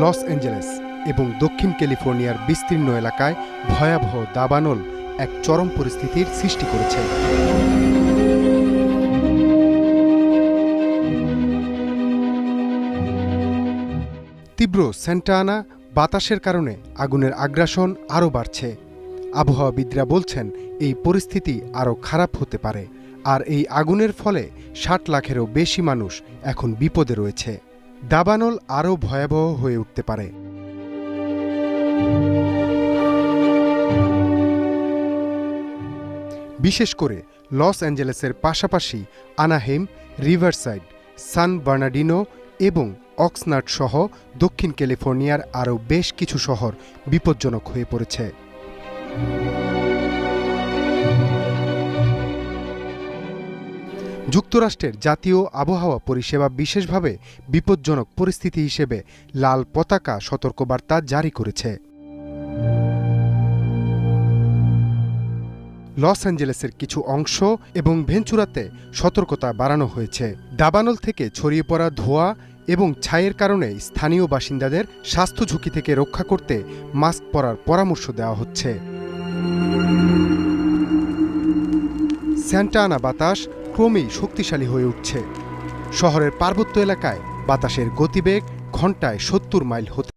Los Angeles এবং দক্ষিণ ক্যালিফোর্নিয়ার বিস্তীর্ণ এলাকায় ভয়াবহ দাবানল এক চরম পরিস্থিতির সৃষ্টি করেছে। তীব্র সেন্টানা বাতাসের কারণে আগুনের আগ্রাসন আরও বাড়ছে। আবহাওয়াবিদরা বলছেন, এই পরিস্থিতি আরও খারাপ হতে পারে, আর এই আগুনের ফলে ষাট লাখেরও বেশি মানুষ এখন বিপদে রয়েছে। দাবানল আরও ভয়াবহ হয়ে উঠতে পারে। বিশেষ করে লস অ্যাঞ্জেলেসের পাশাপাশি আনাহেম, রিভারসাইড, সান বার্নাডিনো এবং অক্সনার্ড সহ দক্ষিণ ক্যালিফোর্নিয়ার আরও বেশ কিছু শহর বিপজ্জনক হয়ে পড়েছে। যুক্তরাষ্ট্রের জাতীয় আবহাওয়া পরিষেবা বিশেষভাবে বিপজ্জনক পরিস্থিতি হিসেবে লাল পতাকা সতর্কবার্তা জারি করেছে। লস অ্যাঞ্জেলেসের কিছু অংশ এবং ভেঞ্চুরাতে সতর্কতা বাড়ানো হয়েছে। দাবানল থেকে ছড়িয়ে পড়া ধোঁয়া এবং ছাইয়ের কারণে স্থানীয় বাসিন্দাদের স্বাস্থ্য ঝুঁকি থেকে রক্ষা করতে মাস্ক পরার পরামর্শ দেওয়া হচ্ছে। স্যান্টানা বাতাস ক্রমেই শক্তিশালী হয়ে উঠছে। শহরের পার্বত্য এলাকায় বাতাসের গতিবেগ ঘন্টায় সত্তর মাইল হতে